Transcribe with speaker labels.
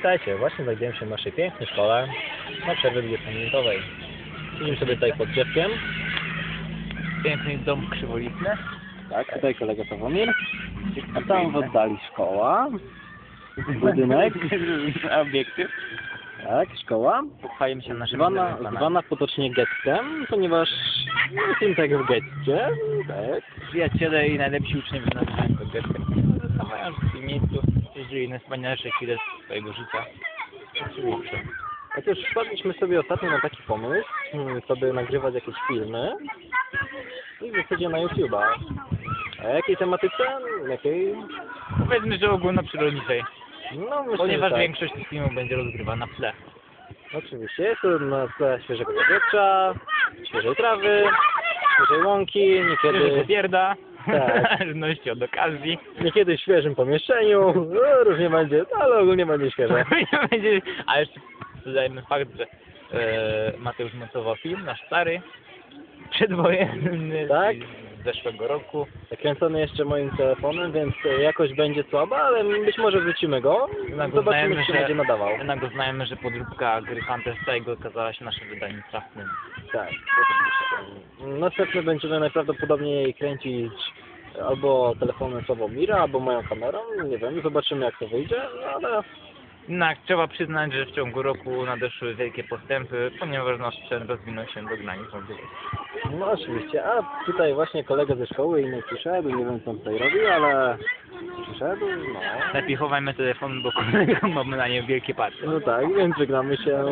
Speaker 1: Witajcie, właśnie znajdziemy się w naszej pięknej szkole na przerwie 20-minutowej. Siedzimy sobie tutaj pod drzewkiem.
Speaker 2: Piękny dom krzywolicny.
Speaker 1: Tak, tutaj kolega Sławomir. A tam w oddali szkoła. Budynek.
Speaker 2: Obiektyw.
Speaker 1: Tak, szkoła.
Speaker 2: Pochwalimy się naszym
Speaker 1: Zwana, zwana potocznie gettem, ponieważ jestem tak w getcie. Tak.
Speaker 2: Przyjaciele i najlepsi uczniowie nazywają to gestem. Zastanawiają się w tym miejscu, jeździli najwspanialsze chwile swojego życia.
Speaker 1: Oczywiście. Otóż wpadliśmy sobie ostatnio na taki pomysł, hmm, sobie nagrywać jakieś filmy i w zasadzie na YouTube'a. A jakiej tematyce? Jakiej?
Speaker 2: Powiedzmy, że ogólnoprzyrodniczej,
Speaker 1: No myślę,
Speaker 2: ponieważ
Speaker 1: że tak.
Speaker 2: większość tych filmów będzie rozgrywana w tle.
Speaker 1: Oczywiście. Jest to na tle świeżego powietrza, świeżej trawy, świeżej łąki,
Speaker 2: Kiedy
Speaker 1: niekiedy,
Speaker 2: pierda,
Speaker 1: Tak.
Speaker 2: zależności od okazji.
Speaker 1: niekiedy w świeżym pomieszczeniu. No, różnie będzie, no, ale ogólnie będzie świeże.
Speaker 2: Będzie- A jeszcze dodajmy fakt, że e, Mateusz montował film, nasz stary, przedwojenny
Speaker 1: Tak.
Speaker 2: z zeszłego roku.
Speaker 1: Zakręcony jeszcze moim telefonem, więc e, jakość będzie słaba, ale być może wrócimy go.
Speaker 2: Jednak
Speaker 1: Zobaczymy,
Speaker 2: uznajemy,
Speaker 1: czy
Speaker 2: że-
Speaker 1: będzie nadawał.
Speaker 2: Jednak uznajemy, że podróbka gry Counter Strike okazała się naszym wydaniem trafnym.
Speaker 1: Tak, oczywiście. Następnie będziemy najprawdopodobniej kręcić albo telefonem Sławomira, albo moją kamerą. Nie wiem, zobaczymy jak to wyjdzie, no ale
Speaker 2: Jednak trzeba przyznać, że w ciągu roku nadeszły wielkie postępy, ponieważ nasz sprzęt rozwinął się do granic
Speaker 1: no oczywiście. A tutaj właśnie kolega ze szkoły inny przyszedł, nie wiem co on tutaj robił, ale przyszedł, no.
Speaker 2: Lepiej chowajmy telefon, bo kolega mamy na nie wielkie patrzę.
Speaker 1: No tak, więc żegnamy się.